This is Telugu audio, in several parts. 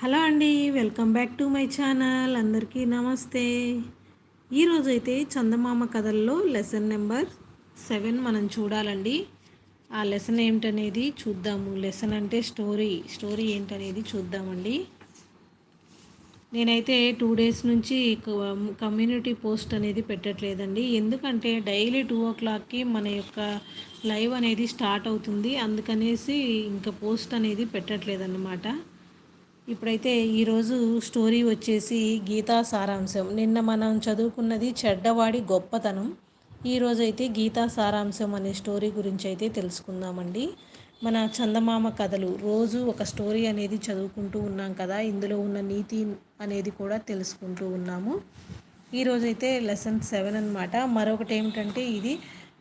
హలో అండి welcome back to my channel. అందరికీ నమస్తే. ఈరోజు అయితే చందమామ కథల్లో లెసన్ నెంబర్ సెవెన్ మనం చూడాలండి. ఆ లెసన్ ఏమిటనేది చూద్దాము. లెసన్ అంటే స్టోరీ. స్టోరీ ఏంటనేది చూద్దామండి. నేనైతే టూ డేస్ నుంచి కమ్యూనిటీ పోస్ట్ అనేది పెట్టట్లేదండి. ఎందుకంటే డైలీ టూ ఓ క్లాక్కి మన యొక్క లైవ్ అనేది స్టార్ట్ అవుతుంది. అందుకనేసి ఇంకా పోస్ట్ అనేది పెట్టట్లేదన్నమాట. ఇప్పుడైతే ఈరోజు స్టోరీ వచ్చేసి గీతా సారాంశం. నిన్న మనం చదువుకున్నది చెడ్డవాడి గొప్పతనం. ఈరోజైతే గీతా సారాంశం అనే స్టోరీ గురించి అయితే తెలుసుకుందామండి. మన చందమామ కథలు. రోజు ఒక స్టోరీ అనేది చదువుకుంటూ ఉన్నాం కదా. ఇందులో ఉన్న నీతి అనేది కూడా తెలుసుకుంటూ ఉన్నాము. ఈరోజైతే లెసన్ సెవెన్ అనమాట మరొకటి ఏమిటంటే ఇది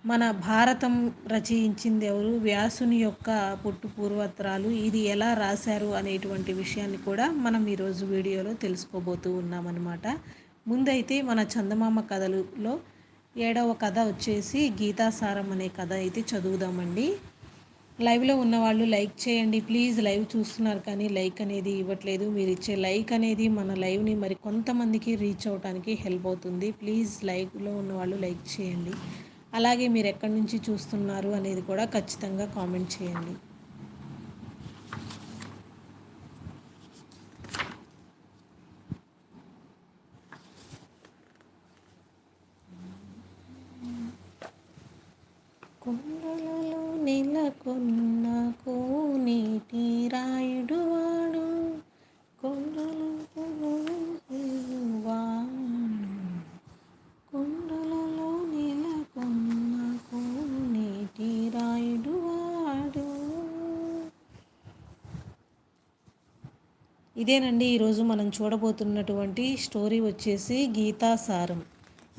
మన భారతం రచయించింది ఎవరు? వ్యాసుని యొక్క పుట్టు పూర్వత్రాలు ఇది ఎలా రాశారు అనేటువంటి విషయాన్ని కూడా మనం ఈరోజు వీడియోలో తెలుసుకోబోతూ ఉన్నామన్నమాట. ముందైతే మన చందమామ కథలులో ఏడవ కథ వచ్చేసి గీతాసారం అనే కథ అయితే చదువుదామండి. లైవ్లో ఉన్నవాళ్ళు లైక్ చేయండి. ప్లీజ్ లైవ్ చూస్తున్నారు కానీ లైక్ అనేది ఇవ్వట్లేదు. మీరు ఇచ్చే లైక్ అనేది మన లైవ్ని మరి కొంతమందికి రీచ్ అవడానికి హెల్ప్ అవుతుంది. ప్లీజ్ లైవ్లో ఉన్నవాళ్ళు లైక్ చేయండి. అలాగే మీరు ఎక్కడి నుంచి చూస్తున్నారు అనేది కూడా ఖచ్చితంగా కామెంట్ చేయండి. కొండలలో నెలకొన్న ఇదేనండి ఈరోజు మనం చూడబోతున్నటువంటి స్టోరీ వచ్చేసి గీతాసారం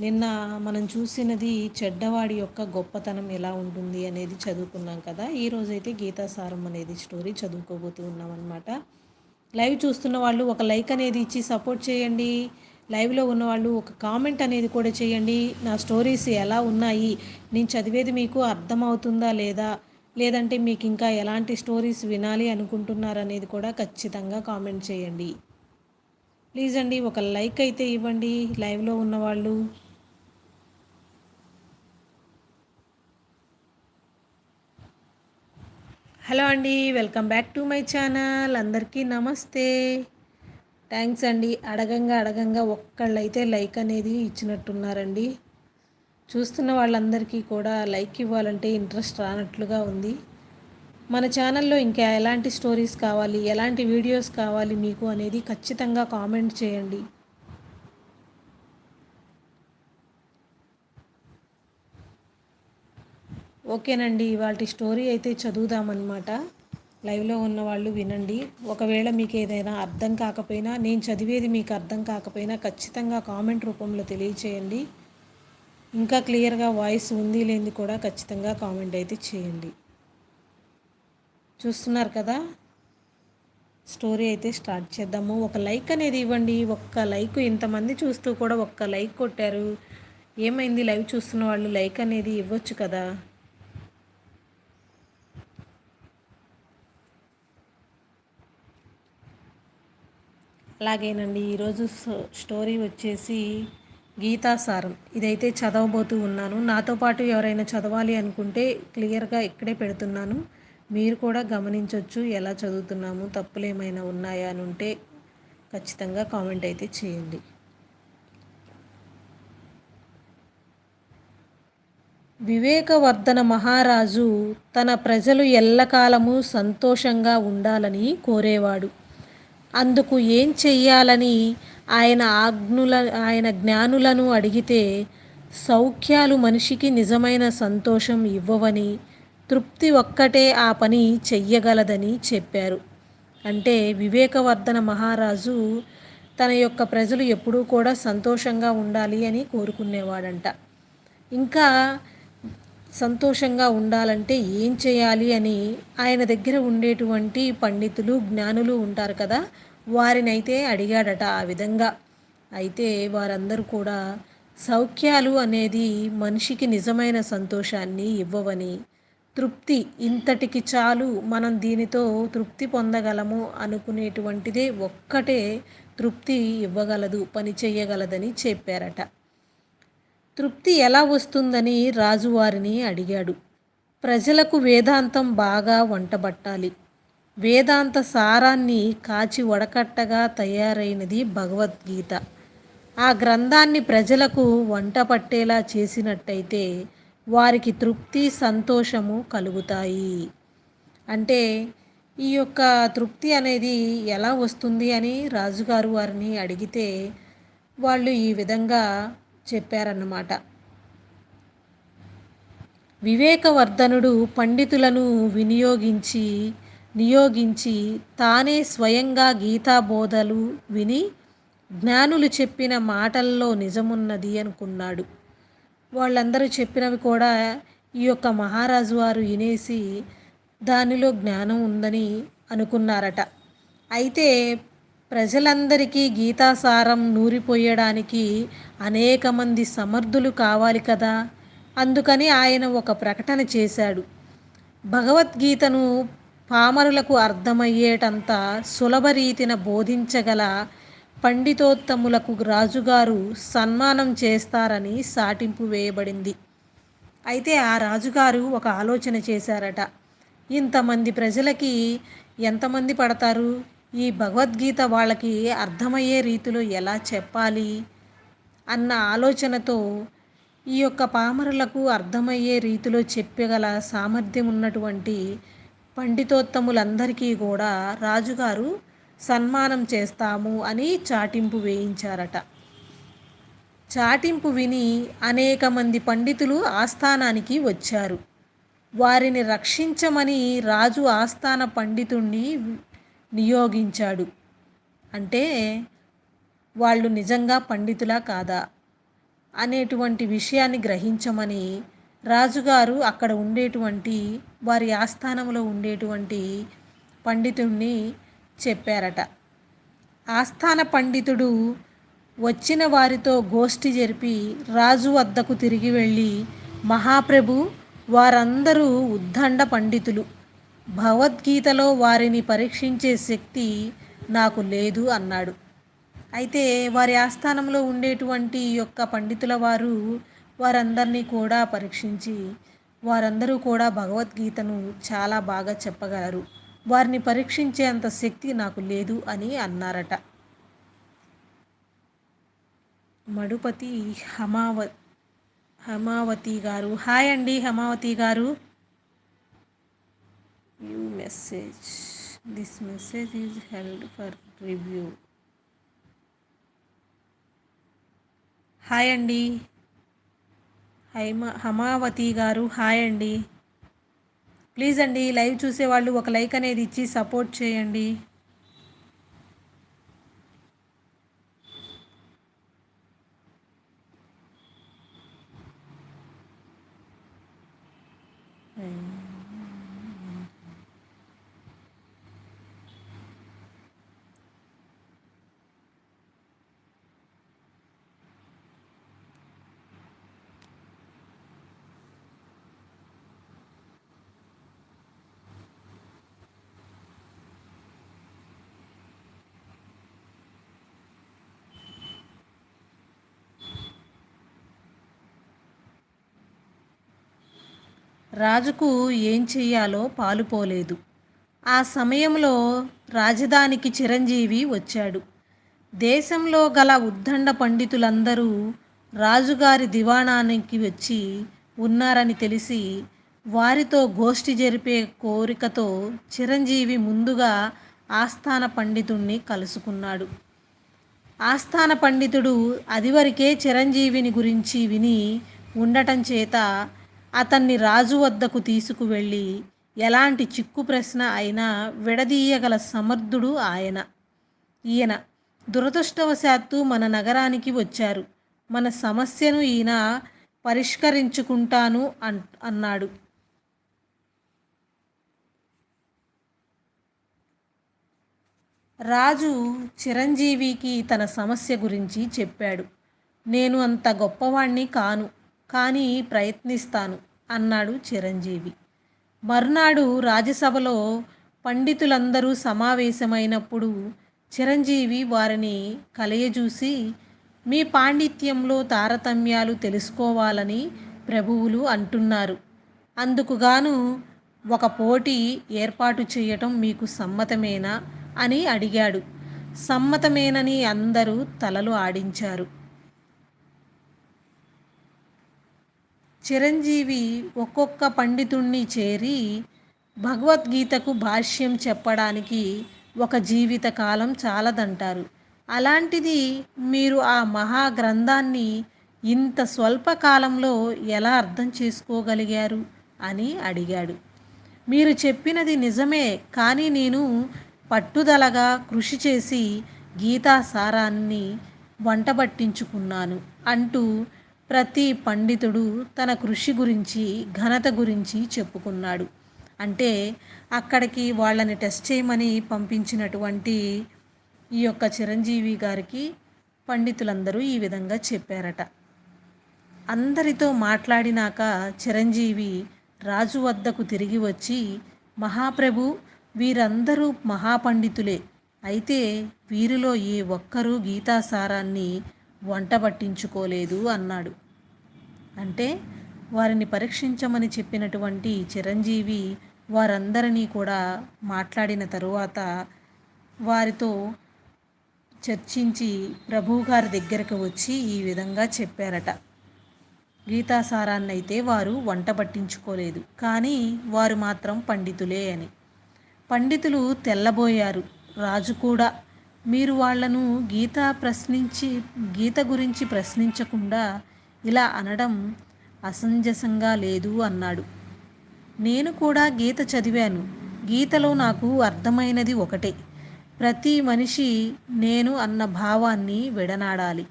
నిన్న మనం చూసినది చెడ్డవాడి యొక్క గొప్పతనం ఎలా ఉంటుంది అనేది చదువుకున్నాం కదా. ఈరోజైతే గీతాసారం అనేది స్టోరీ చదువుకోబోతూ ఉన్నాం అనమాట లైవ్ చూస్తున్న వాళ్ళు ఒక లైక్ అనేది ఇచ్చి సపోర్ట్ చేయండి. లైవ్లో ఉన్నవాళ్ళు ఒక కామెంట్ అనేది కూడా చేయండి. నా స్టోరీస్ ఎలా ఉన్నాయి? నేను చదివేది మీకు అర్థమవుతుందా లేదా? లేదంటే మీకు ఇంకా ఎలాంటి స్టోరీస్ వినాలి అనుకుంటున్నారనేది కూడా ఖచ్చితంగా కామెంట్ చేయండి. ప్లీజ్ అండి ఒక లైక్ అయితే ఇవ్వండి. లైవ్లో ఉన్నవాళ్ళు హలో అండి welcome back to my channel. అందరికీ నమస్తే. థ్యాంక్స్ అండి. అడగంగా అడగంగా ఒక్కళ్ళైతే లైక్ అనేది ఇచ్చినట్టున్నారండి. చూస్తున్న వాళ్ళందరికీ కూడా లైక్ ఇవ్వాలంటే ఇంట్రెస్ట్ రానట్లుగా ఉంది. మన ఛానల్లో ఇంకా ఎలాంటి స్టోరీస్ కావాలి ఎలాంటి వీడియోస్ కావాలి మీకు అనేది ఖచ్చితంగా కామెంట్ చేయండి. ఓకేనండి ఇవాళ స్టోరీ అయితే చదువుదామన్నమాట. లైవ్లో ఉన్న వాళ్ళు వినండి. ఒకవేళ మీకు ఏదైనా అర్థం కాకపోయినా నేను చదివేది మీకు అర్థం కాకపోయినా ఖచ్చితంగా కామెంట్ రూపంలో తెలియచేయండి. ఇంకా క్లియర్గా వాయిస్ ఉంది లేనిది కూడా ఖచ్చితంగా కామెంట్ అయితే చేయండి. చూస్తున్నారు కదా? స్టోరీ అయితే స్టార్ట్ చేద్దాము. ఒక లైక్ అనేది ఇవ్వండి. ఒక్క లైక్ ఇంతమంది చూస్తూ కూడా ఒక్క లైక్ కొట్టారు. ఏమైంది? లైవ్ చూస్తున్న వాళ్ళు లైక్ అనేది ఇవ్వచ్చు కదా? అలాగేనండి. ఈరోజు స్టోరీ వచ్చేసి గీతాసారం. ఇదైతే చదవబోతూ ఉన్నాను. నాతో పాటు ఎవరైనా చదవాలి అనుకుంటే క్లియర్గా ఇక్కడే పెడుతున్నాను. మీరు కూడా గమనించవచ్చు ఎలా చదువుతున్నాము తప్పులు ఏమైనా ఉన్నాయా అని ఉంటే ఖచ్చితంగా కామెంట్ అయితే చేయండి. వివేకవర్ధన మహారాజు తన ప్రజలు ఎల్లకాలము సంతోషంగా ఉండాలని కోరేవాడు. అందుకు ఏం చెయ్యాలని ఆయన ఆజ్ఞుల ఆయన జ్ఞానులను అడిగితే సౌఖ్యాలు మనిషికి నిజమైన సంతోషం ఇవ్వవని తృప్తి ఒక్కటే ఆ పని చెయ్యగలదని చెప్పారు. అంటే వివేకవర్ధన మహారాజు తన యొక్క ప్రజలు ఎప్పుడూ కూడా సంతోషంగా ఉండాలి అని కోరుకునేవాడంట. ఇంకా సంతోషంగా ఉండాలంటే ఏం చేయాలి అని ఆయన దగ్గర ఉండేటువంటి పండితులు జ్ఞానులు ఉంటారు కదా వారినైతే అడిగాడట ఆ విధంగా. అయితే వారందరూ కూడా సౌఖ్యాలు అనేది మనిషికి నిజమైన సంతోషాన్ని ఇవ్వవని తృప్తి ఇంతటికి చాలు మనం దీనితో తృప్తి పొందగలము అనుకునేటువంటిదే ఒక్కటే తృప్తి ఇవ్వగలదు పని చేయగలదని చెప్పారట. తృప్తి ఎలా వస్తుందని రాజువారిని అడిగాడు. ప్రజలకు వేదాంతం బాగా వంటబట్టాలి. వేదాంత సారాన్ని కాచి వడకట్టగా తయారైనది భగవద్గీత. ఆ గ్రంథాన్ని ప్రజలకు వంట పట్టేలా చేసినట్టయితే వారికి తృప్తి సంతోషము కలుగుతాయి. అంటే ఈ యొక్క తృప్తి అనేది ఎలా వస్తుంది అని రాజుగారు వారిని అడిగితే వాళ్ళు ఈ విధంగా చెప్పారన్నమాట. వివేకవర్ధనుడు పండితులను వినియోగించి నియోగించి తానే స్వయంగా గీతాబోధలు విని జ్ఞానులు చెప్పిన మాటల్లో నిజమున్నది అనుకున్నాడు. వాళ్ళందరూ చెప్పినవి కూడా ఈ యొక్క మహారాజు వారు వినేసి దానిలో జ్ఞానం ఉందని అనుకున్నారట. అయితే ప్రజలందరికీ గీతాసారం నూరిపోయడానికి అనేక మంది సమర్థులు కావాలి కదా? అందుకని ఆయన ఒక ప్రకటన చేశాడు. భగవద్గీతను పామరులకు అర్థమయ్యేటంత సులభ రీతిన బోధించగల పండితోత్తములకు రాజుగారు సన్మానం చేస్తారని సాటింపు వేయబడింది. అయితే ఆ రాజుగారు ఒక ఆలోచన చేశారట. ఇంతమంది ప్రజలకి ఎంతమంది పడతారు? ఈ భగవద్గీత వాళ్ళకి అర్థమయ్యే రీతిలో ఎలా చెప్పాలి? అన్న ఆలోచనతో ఈ యొక్క పామరులకు అర్థమయ్యే రీతిలో చెప్పగల సామర్థ్యం ఉన్నటువంటి పండితోత్తములందరికీ కూడా రాజుగారు సన్మానం చేస్తాము అని చాటింపు వేయించారట. చాటింపు విని అనేక మంది పండితులు ఆస్థానానికి వచ్చారు. వారిని రక్షించమని రాజు ఆస్థాన పండితుణ్ణి నియోగించాడు. అంటే వాళ్ళు నిజంగా పండితులా కాదా అనేటువంటి విషయాన్ని గ్రహించమని రాజుగారు అక్కడ ఉండేటువంటి వారి ఆస్థానంలో ఉండేటువంటి పండితుడిని చెప్పారట. ఆస్థాన పండితుడు వచ్చిన వారితో గోష్ఠి జరిపి రాజు వద్దకు తిరిగి వెళ్ళి మహాప్రభు వారందరూ ఉద్దండ పండితులు. భగవద్గీతలో వారిని పరీక్షించే శక్తి నాకు లేదు అన్నాడు. అయితే వారి ఆస్థానంలో ఉండేటువంటి యొక్క పండితుల వారు వారందరినీ కూడా పరీక్షించి వారందరూ కూడా భగవద్గీతను చాలా బాగా చెప్పగలరు. వారిని పరీక్షించే అంత శక్తి నాకు లేదు అని అన్నారట. మడుపతి హమావ హమావతి గారు. హాయ్ అండి హమావతి గారు. You message this message is held for review hi అండి. హైమా హమావతి గారు హాయ్ అండి. ప్లీజ్ అండి లైవ్ చూసేవాళ్ళు ఒక లైక్ అనేది ఇచ్చి సపోర్ట్ చేయండి. రాజుకు ఏం చెయ్యాలో పాలుపోలేదు. ఆ సమయంలో రాజధానికి చిరంజీవి వచ్చాడు. దేశంలో గల ఉద్దండ పండితులందరూ రాజుగారి దివాణానికి వచ్చి ఉన్నారని తెలిసి వారితో గోష్ఠి జరిపే కోరికతో చిరంజీవి ముందుగా ఆస్థాన పండితుణ్ణి కలుసుకున్నాడు. ఆస్థాన పండితుడు అదివరకే చిరంజీవిని గురించి విని ఉండటం చేత అతన్ని రాజు వద్దకు తీసుకువెళ్ళి ఎలాంటి చిక్కు ప్రశ్న అయినా విడదీయగల సమర్థుడు ఆయన. ఈయన దురదృష్టవశాత్తు మన నగరానికి వచ్చారు. మన సమస్యను ఈయన పరిష్కరించుకుంటాను అన్ అన్నాడు. రాజు చిరంజీవికి తన సమస్య గురించి చెప్పాడు. నేను అంత గొప్పవాణ్ణి కాను కానీ ప్రయత్నిస్తాను. అన్నాడు చిరంజీవి. మర్నాడు రాజ్యసభలో పండితులందరూ సమావేశమైనప్పుడు చిరంజీవి వారిని కలయజూసి మీ పాండిత్యంలో తారతమ్యాలు తెలుసుకోవాలని ప్రభువులు అంటున్నారు. అందుకుగాను ఒక పోటీ ఏర్పాటు చేయటం మీకు సమ్మతమేనా? అని అడిగాడు. సమ్మతమేనని అందరూ తలలు ఆడించారు. చిరంజీవి ఒక్కొక్క పండితుణ్ణి చేరి భగవద్గీతకు భాష్యం చెప్పడానికి ఒక జీవిత కాలం చాలదంటారు. అలాంటిది మీరు ఆ మహాగ్రంథాన్ని ఇంత స్వల్పకాలంలో ఎలా అర్థం చేసుకోగలిగారు? అని అడిగాడు. మీరు చెప్పినది నిజమే కానీ నేను పట్టుదలగా కృషి చేసి గీతా సారాన్ని వంటబట్టించుకున్నాను అంటూ ప్రతి పండితుడు తన కృషి గురించి ఘనత గురించి చెప్పుకున్నాడు. అంటే అక్కడికి వాళ్ళని టెస్ట్ చేయమని పంపించినటువంటి ఈ యొక్క చిరంజీవి గారికి పండితులందరూ ఈ విధంగా చెప్పారట. అందరితో మాట్లాడినాక చిరంజీవి రాజు వద్దకు తిరిగి వచ్చి మహాప్రభు వీరందరూ మహాపండితులే. అయితే వీరిలో ఏ ఒక్కరూ గీతాసారాన్ని వంట పట్టించుకోలేదు అన్నాడు. అంటే వారిని పరీక్షించమని చెప్పినటువంటి చిరంజీవి వారందరినీ కూడా మాట్లాడిన తరువాత వారితో చర్చించి ప్రభువుగారి దగ్గరకు వచ్చి ఈ విధంగా చెప్పారట. గీతాసారాన్నైతే అయితే వారు వంట పట్టించుకోలేదు. కానీ వారు మాత్రం పండితులే అని. పండితులు తెల్లబోయారు. రాజు కూడా మీరు వాళ్ళను గీత ప్రశ్నించి గీత గురించి ప్రశ్నించకుండా ఇలా అనడం అసంజసంగా లేదు అన్నాడు. నేను కూడా గీత చదివాను. గీతలో నాకు అర్థమైనది ఒకటే. ప్రతి మనిషి నేను అన్న భావాన్ని విడనాడాలి.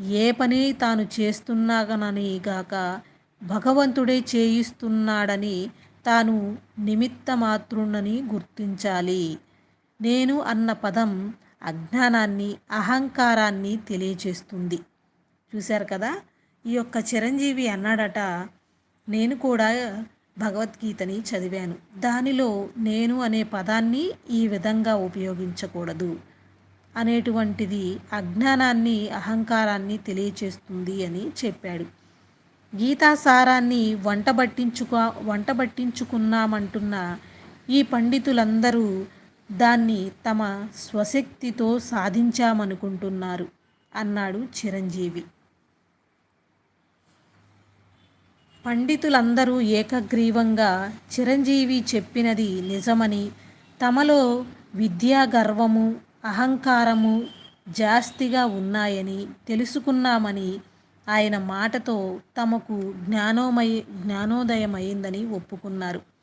ఏ పని తాను చేస్తున్నానని గాక భగవంతుడే చేయిస్తున్నాడని తాను నిమిత్త గుర్తించాలి. నేను అన్న పదం అజ్ఞానాన్ని అహంకారాన్ని తెలియచేస్తుంది. చూశారు కదా? ఈ యొక్క చిరంజీవి అన్నాడట నేను కూడా భగవద్గీతని చదివాను. దానిలో నేను అనే పదాన్ని ఈ విధంగా ఉపయోగించకూడదు. అనేటువంటిది అజ్ఞానాన్ని అహంకారాన్ని తెలియచేస్తుంది అని చెప్పాడు. గీతాసారాన్ని వంట పట్టించుకో వంట పట్టించుకున్నామంటున్న ఈ పండితులందరూ దాన్ని తమ స్వశక్తితో సాధించామనుకుంటున్నారు అన్నాడు చిరంజీవి. పండితులందరూ ఏకగ్రీవంగా చిరంజీవి చెప్పినది నిజమని తమలో విద్యా గర్వము అహంకారము జాస్తిగా ఉన్నాయని తెలుసుకున్నామని ఆయన మాటతో తమకు జ్ఞానోమయ జ్ఞానోదయమైందని ఒప్పుకున్నారు.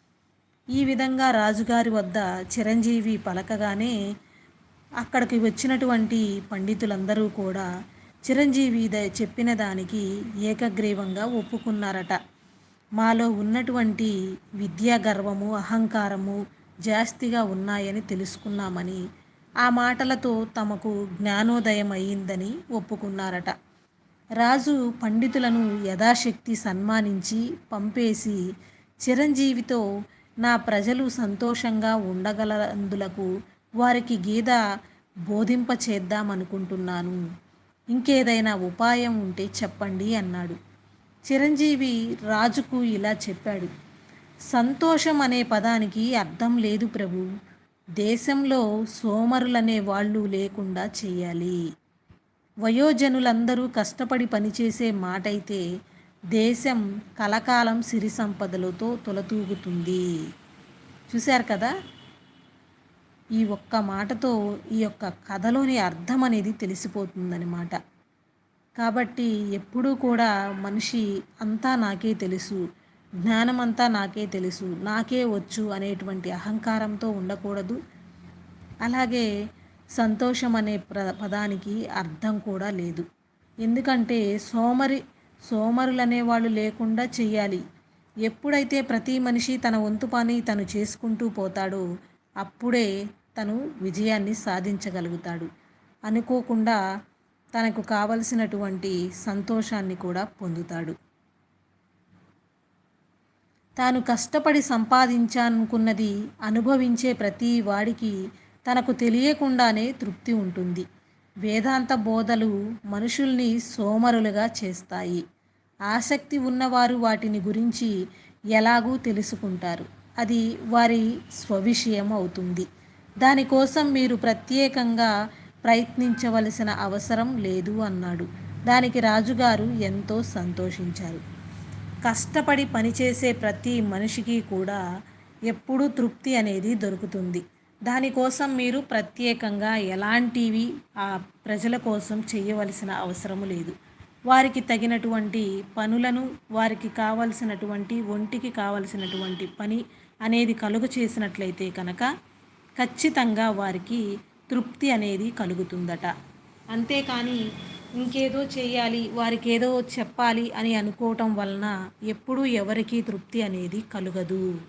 ఈ విధంగా రాజుగారి వద్ద చిరంజీవి పలకగానే అక్కడికి వచ్చినటువంటి పండితులందరూ కూడా చిరంజీవి చెప్పిన దానికి ఏకగ్రీవంగా ఒప్పుకున్నారట. మాలో ఉన్నటువంటి విద్యా గర్వము అహంకారము జాస్తిగా ఉన్నాయని తెలుసుకున్నామని ఆ మాటలతో తమకు జ్ఞానోదయం అయిందని ఒప్పుకున్నారట. రాజు పండితులను యథాశక్తి సన్మానించి పంపేసి చిరంజీవితో నా ప్రజలు సంతోషంగా ఉండగలందులకు వారికి గీత బోధింపచేద్దామనుకుంటున్నాను. ఇంకేదైనా ఉపాయం ఉంటే చెప్పండి అన్నాడు. చిరంజీవి రాజుకు ఇలా చెప్పాడు. సంతోషం అనే పదానికి అర్థం లేదు ప్రభు. దేశంలో సోమరులనే వాళ్ళు లేకుండా చేయాలి. వయోజనులందరూ కష్టపడి పనిచేసే మాటైతే దేశం కలకాలం సిరి సంపదలతో తొలతూగుతుంది. చూశారు కదా? ఈ ఒక్క మాటతో ఈ యొక్క కథలోని అర్థం అనేది తెలిసిపోతుందన్నమాట. కాబట్టి ఎప్పుడూ కూడా మనిషి అంతా నాకే తెలుసు జ్ఞానమంతా నాకే తెలుసు నాకే వచ్చు అనేటువంటి అహంకారంతో ఉండకూడదు. అలాగే సంతోషం అనే ప్ర పదానికి అర్థం కూడా లేదు. ఎందుకంటే సోమరి సోమరులనేవాళ్ళు లేకుండా చెయ్యాలి. ఎప్పుడైతే ప్రతి మనిషి తన వంతు పని తను చేసుకుంటూ పోతాడో అప్పుడే తను విజయాన్ని సాధించగలుగుతాడు. అనుకోకుండా తనకు కావలసినటువంటి సంతోషాన్ని కూడా పొందుతాడు. తాను కష్టపడి సంపాదించాలనుకున్నది అనుభవించే ప్రతి వాడికి తనకు తెలియకుండానే తృప్తి ఉంటుంది. వేదాంత బోధలు మనుషుల్ని సోమరులుగా చేస్తాయి. ఆసక్తి ఉన్నవారు వాటిని గురించి ఎలాగూ తెలుసుకుంటారు. అది వారి స్వవిషయం అవుతుంది. దానికోసం మీరు ప్రత్యేకంగా ప్రయత్నించవలసిన అవసరం లేదు అన్నాడు. దానికి రాజుగారు ఎంతో సంతోషించారు. కష్టపడి పనిచేసే ప్రతి మనిషికి కూడా ఎప్పుడూ తృప్తి అనేది దొరుకుతుంది. దానికోసం మీరు ప్రత్యేకంగా ఎలాంటివి ఆ ప్రజల కోసం చేయవలసిన అవసరం లేదు. వారికి తగినటువంటి పనులను వారికి కావలసినటువంటి ఒంటికి కావలసినటువంటి పని అనేది కలుగు చేసినట్లయితే కనుక ఖచ్చితంగా వారికి తృప్తి అనేది కలుగుతుందట. అంతేకాని ఇంకేదో చేయాలి వారికి ఏదో చెప్పాలి అని అనుకోవటం వలన ఎప్పుడూ ఎవరికీ తృప్తి అనేది కలుగదు.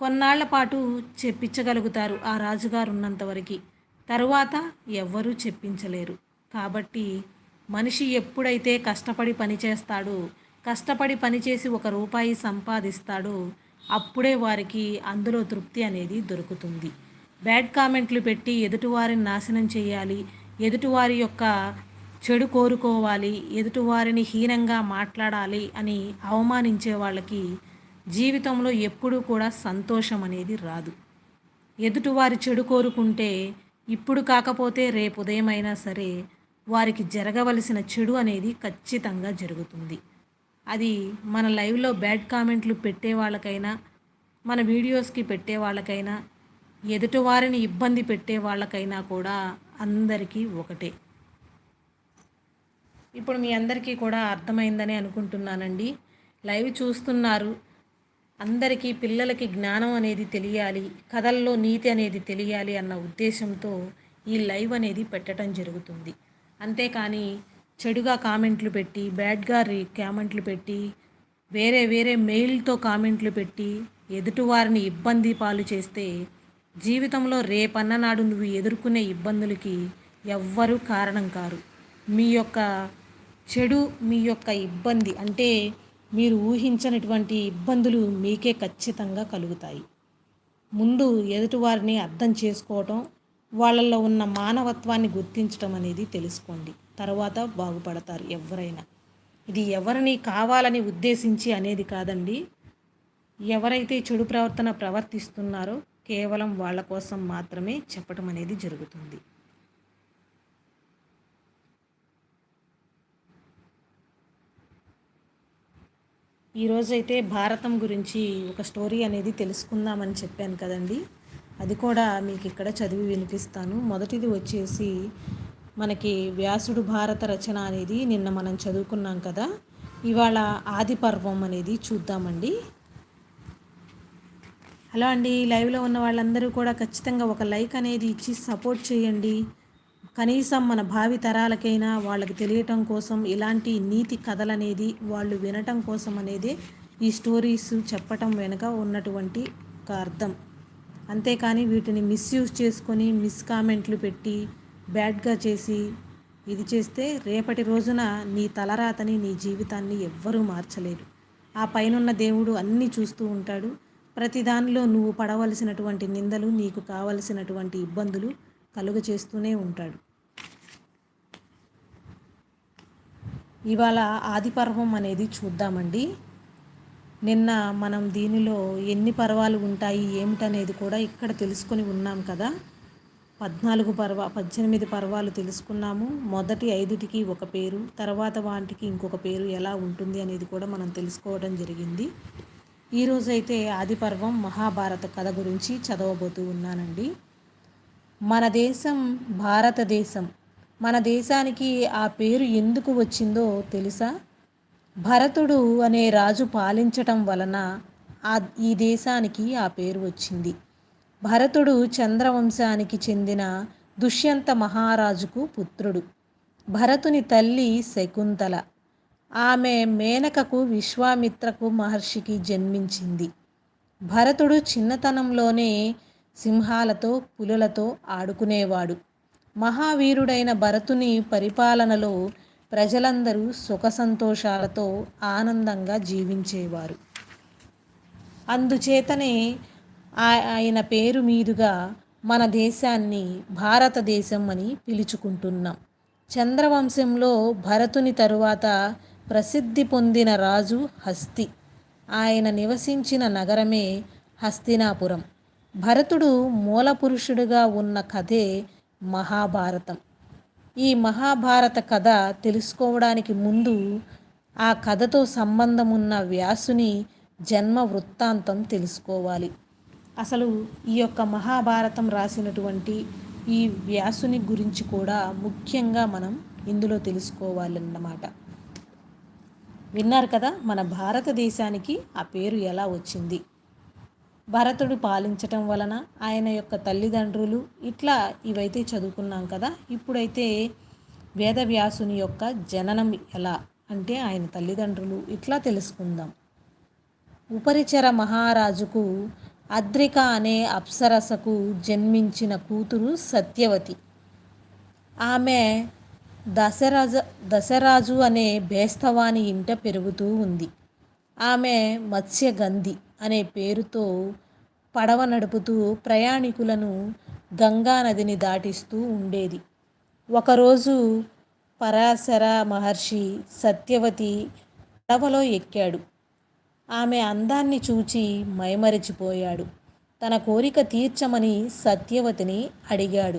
కొన్నాళ్ళ పాటు చెప్పించగలుగుతారు ఆ రాజుగారు ఉన్నంతవరకు తరువాత ఎవ్వరూ చెప్పించలేరు. కాబట్టి మనిషి ఎప్పుడైతే కష్టపడి పని చేస్తాడో కష్టపడి పనిచేసి ఒక రూపాయి సంపాదిస్తాడో అప్పుడే వారికి అందులో తృప్తి అనేది దొరుకుతుంది. బ్యాడ్ కామెంట్లు పెట్టి ఎదుటివారిని నాశనం చేయాలి ఎదుటివారి యొక్క చెడు కోరుకోవాలి ఎదుటివారిని హీనంగా మాట్లాడాలి అని అవమానించే వాళ్ళకి జీవితంలో ఎప్పుడూ కూడా సంతోషం అనేది రాదు. ఎదుటివారి చెడు కోరుకుంటే ఇప్పుడు కాకపోతే రేపు ఉదయమైనా సరే వారికి జరగవలసిన చెడు అనేది ఖచ్చితంగా జరుగుతుంది. అది మన లైవ్లో బ్యాడ్ కామెంట్లు పెట్టే వాళ్ళకైనా మన వీడియోస్కి పెట్టే వాళ్ళకైనా ఎదుటివారిని ఇబ్బంది పెట్టే వాళ్ళకైనా కూడా అందరికీ ఒకటే. ఇప్పుడు మీ అందరికీ కూడా అర్థమైందని అనుకుంటున్నానండి. లైవ్ చూస్తున్నారు. అందరికీ పిల్లలకి జ్ఞానం అనేది తెలియాలి కథల్లో నీతి అనేది తెలియాలి అన్న ఉద్దేశంతో ఈ లైవ్ అనేది పెట్టడం జరుగుతుంది. అంతేకాని చెడుగా కామెంట్లు పెట్టి బ్యాడ్గా రీ కామెంట్లు పెట్టి వేరే వేరే మెయిల్తో కామెంట్లు పెట్టి ఎదుటివారిని ఇబ్బంది పాలు చేస్తే జీవితంలో రేపన్ననాడు నువ్వు ఎదుర్కొనే ఇబ్బందులకి ఎవ్వరూ కారణం కారు. మీ యొక్క చెడు మీ యొక్క ఇబ్బంది అంటే మీరు ఊహించినటువంటి ఇబ్బందులు మీకే ఖచ్చితంగా కలుగుతాయి. ముందు ఎదుటివారిని అర్థం చేసుకోవటం వాళ్ళల్లో ఉన్న మానవత్వాన్ని గుర్తించడం అనేది తెలుసుకోండి. తర్వాత బాగుపడతారు ఎవరైనా. ఇది ఎవరిని కావాలని ఉద్దేశించి అనేది కాదండి. ఎవరైతే చెడు ప్రవర్తన ప్రవర్తిస్తున్నారో కేవలం వాళ్ళ కోసం మాత్రమే చెప్పటం అనేది జరుగుతుంది. ఈరోజైతే భారతం గురించి ఒక స్టోరీ అనేది తెలుసుకుందామని చెప్పాను కదండీ. అది కూడా మీకు ఇక్కడ చదివి వినిపిస్తాను. మొదటిది వచ్చేసి మనకి వ్యాసుడు భారత రచన అనేది నిన్న మనం చదువుకున్నాం కదా. ఇవాళ ఆది పర్వం అనేది చూద్దామండి. హలో అండి లైవ్లో ఉన్న వాళ్ళందరూ కూడా ఖచ్చితంగా ఒక లైక్ అనేది ఇచ్చి సపోర్ట్ చేయండి. కనీసం మన భావి తరాలకైనా వాళ్ళకి తెలియటం కోసం ఇలాంటి నీతి కథలనేది వాళ్ళు వినటం కోసం అనేది ఈ స్టోరీస్ చెప్పటం వెనుక ఉన్నటువంటి ఒక అర్థం. అంతేకాని వీటిని మిస్యూజ్ చేసుకొని మిస్ కామెంట్లు పెట్టి బ్యాడ్గా చేసి ఇది చేస్తే రేపటి రోజున నీ తలరాతని నీ జీవితాన్ని ఎవ్వరూ మార్చలేరు. ఆ పైనున్న దేవుడు అన్నీ చూస్తూ ఉంటాడు. ప్రతి దానిలో నువ్వు పడవలసినటువంటి నిందలు నీకు కావలసినటువంటి ఇబ్బందులు కలుగ చేస్తూనే ఉంటాడు. ఇవాళ ఆదిపర్వం అనేది చూద్దామండి. నిన్న మనం దీనిలో ఎన్ని పర్వాలు ఉంటాయి ఏమిటనేది కూడా ఇక్కడ తెలుసుకొని ఉన్నాం కదా. పద్నాలుగు పర్వ పద్దెనిమిది పర్వాలు తెలుసుకున్నాము. మొదటి ఐదుటికి ఒక పేరు తర్వాత వాటికి ఇంకొక పేరు ఎలా ఉంటుంది అనేది కూడా మనం తెలుసుకోవడం జరిగింది. ఈరోజైతే ఆది పర్వం మహాభారత కథ గురించి చదవబోతూ ఉన్నానండి. మన దేశం భారతదేశం మన దేశానికి ఆ పేరు ఎందుకు వచ్చిందో తెలుసా? భరతుడు అనే రాజు పాలించటం వలన ఆ ఈ దేశానికి ఆ పేరు వచ్చింది. భరతుడు చంద్రవంశానికి చెందిన దుష్యంత మహారాజుకు పుత్రుడు. భరతుని తల్లి శకుంతల. ఆమె మేనకకు విశ్వామిత్రకు మహర్షికి జన్మించింది. భరతుడు చిన్నతనంలోనే సింహాలతో పులులతో ఆడుకునేవాడు. మహావీరుడైన భరతుని పరిపాలనలో ప్రజలందరూ సుఖ సంతోషాలతో ఆనందంగా జీవించేవారు. అందుచేతనే ఆయన పేరు మీదుగా మన దేశాన్ని భారతదేశం అని పిలుచుకుంటున్నాం. చంద్రవంశంలో భరతుని తరువాత ప్రసిద్ధి పొందిన రాజు హస్తి. ఆయన నివసించిన నగరమే హస్తినాపురం. భరతుడు మూలపురుషుడుగా ఉన్న కథే మహాభారతం. ఈ మహాభారత కథ తెలుసుకోవడానికి ముందు ఆ కథతో సంబంధం ఉన్న వ్యాసుని జన్మ వృత్తాంతం తెలుసుకోవాలి. అసలు ఈ యొక్క మహాభారతం రాసినటువంటి ఈ వ్యాసుని గురించి కూడా ముఖ్యంగా మనం ఇందులో తెలుసుకోవాలన్నమాట. విన్నారు కదా మన భారతదేశానికి ఆ పేరు ఎలా వచ్చింది? భరతుడు పాలించటం వలన ఆయన యొక్క తల్లిదండ్రులు ఇట్లా ఇవైతే చదువుకున్నాం కదా. ఇప్పుడైతే వేదవ్యాసుని యొక్క జననం ఎలా అంటే ఆయన తల్లిదండ్రులు ఇట్లా తెలుసుకుందాం. ఉపరిచర మహారాజుకు అద్రిక అనే అప్సరసకు జన్మించిన కూతురు సత్యవతి. ఆమె దశరాజ దశరాజు అనే బేస్తవాని ఇంట పెరుగుతూ ఉంది. ఆమె మత్స్యగంధి అనే పేరుతో పడవ నడుపుతూ ప్రయాణికులను గంగానదిని దాటిస్తూ ఉండేది. ఒకరోజు పరాశర మహర్షి సత్యవతి పడవలో ఎక్కాడు. ఆమె అందాన్ని చూచి మైమరిచిపోయాడు. తన కోరిక తీర్చమని సత్యవతిని అడిగాడు.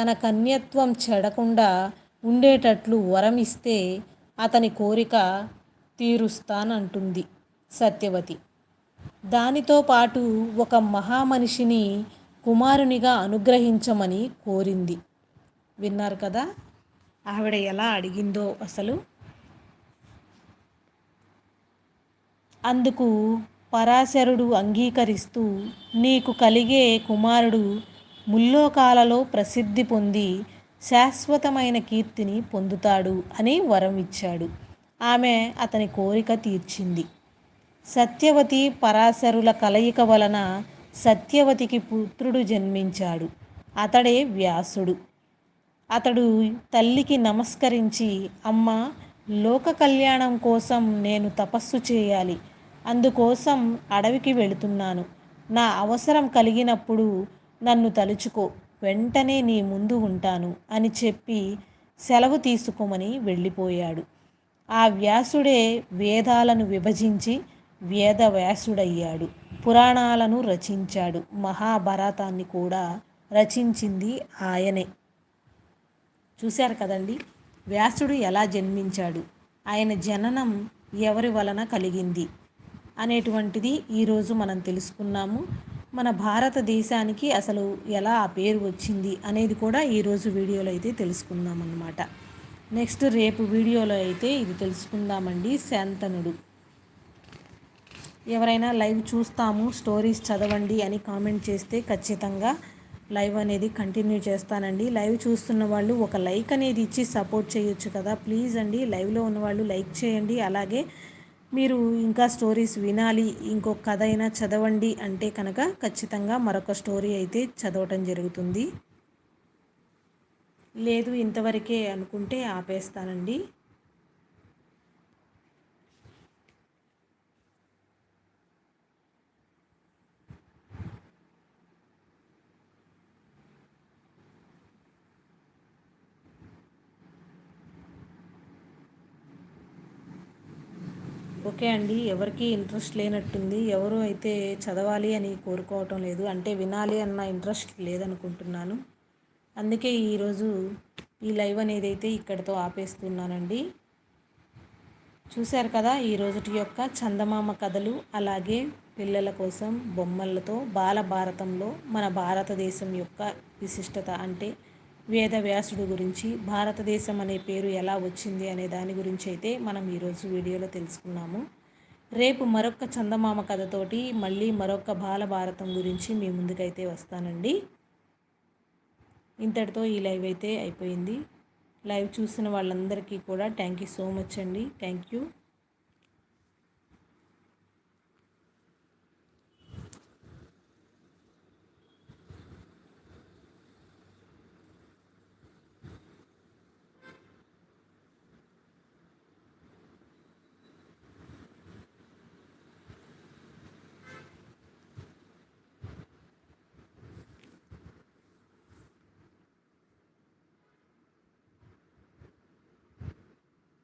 తన కన్యత్వం చెడకుండా ఉండేటట్లు వరం ఇస్తే అతని కోరిక తీరుస్తానంటుంది సత్యవతి. దానితో పాటు ఒక మహామనిషిని కుమారునిగా అనుగ్రహించమని కోరింది. విన్నారు కదా? ఆవిడ ఎలా అడిగిందో అసలు? అందుకు పరాశరుడు అంగీకరిస్తూ నీకు కలిగే కుమారుడు ముల్లోకాలలో ప్రసిద్ధి పొంది శాశ్వతమైన కీర్తిని పొందుతాడు అని వరం ఇచ్చాడు. ఆమె అతని కోరిక తీర్చింది. సత్యవతి పరాశరుల కలయిక వలన సత్యవతికి పుత్రుడు జన్మించాడు. అతడే వ్యాసుడు. అతడు తల్లికి నమస్కరించి అమ్మ లోక కళ్యాణం కోసం నేను తపస్సు చేయాలి. అందుకోసం అడవికి వెళుతున్నాను. నా అవసరం కలిగినప్పుడు నన్ను తలుచుకో. వెంటనే నీ ముందు ఉంటాను అని చెప్పి సెలవు తీసుకోమని వెళ్ళిపోయాడు. ఆ వ్యాసుడే వేదాలను విభజించి వేద వ్యాసుడయ్యాడు పురాణాలను రచించాడు. మహాభారతాన్ని కూడా రచించింది ఆయనే. చూశారు కదండి? వ్యాసుడు ఎలా జన్మించాడు? ఆయన జననం ఎవరి వలన కలిగింది? అనేటువంటిది ఈరోజు మనం తెలుసుకున్నాము. మన భారతదేశానికి అసలు ఎలా ఆ పేరు వచ్చింది అనేది కూడా ఈరోజు వీడియోలో అయితే తెలుసుకుందాం అన్నమాట నెక్స్ట్ రేపు వీడియోలో అయితే ఇది తెలుసుకుందామండి శాంతనుడు. ఎవరైనా లైవ్ చూస్తాము స్టోరీస్ చదవండి అని కామెంట్ చేస్తే ఖచ్చితంగా లైవ్ అనేది కంటిన్యూ చేస్తానండి. లైవ్ చూస్తున్న వాళ్ళు ఒక లైక్ అనేది ఇచ్చి సపోర్ట్ చేయొచ్చు కదా. ప్లీజ్ అండి లైవ్లో ఉన్న వాళ్ళు లైక్ చేయండి. అలాగే మీరు ఇంకా స్టోరీస్ వినాలి ఇంకొక కథ అయినా చదవండి అంటే కనుక ఖచ్చితంగా మరొక స్టోరీ అయితే చదవటం జరుగుతుంది. లేదు ఇంతవరకే అనుకుంటే ఆపేస్తానండి. ఓకే అండి ఎవరికి ఇంట్రెస్ట్ లేనట్టుంది. ఎవరు అయితే చదవాలి అని కోరుకోవటం లేదు అంటే వినాలి అన్న ఇంట్రెస్ట్ లేదనుకుంటున్నాను. అందుకే ఈరోజు ఈ లైవ్ అనేది అయితే ఇక్కడితో ఆపేస్తున్నానండి. చూశారు కదా ఈ రోజుటి యొక్క చందమామ కథలు అలాగే పిల్లల కోసం బొమ్మలతో బాల భారతంలో మన భారతదేశం యొక్క విశిష్టత అంటే వేద వ్యాసుడు గురించి భారతదేశం అనే పేరు ఎలా వచ్చింది అనే దాని గురించి అయితే మనం ఈరోజు వీడియోలో తెలుసుకున్నాము. రేపు మరొక చందమామ కథతోటి మళ్ళీ మరొక బాలభారతం గురించి మీ ముందుకైతే వస్తానండి. ఇంతటితో ఈ లైవ్ అయితే అయిపోయింది. లైవ్ చూసిన వాళ్ళందరికీ కూడా థ్యాంక్ యూ సో మచ్ అండి. Thank you.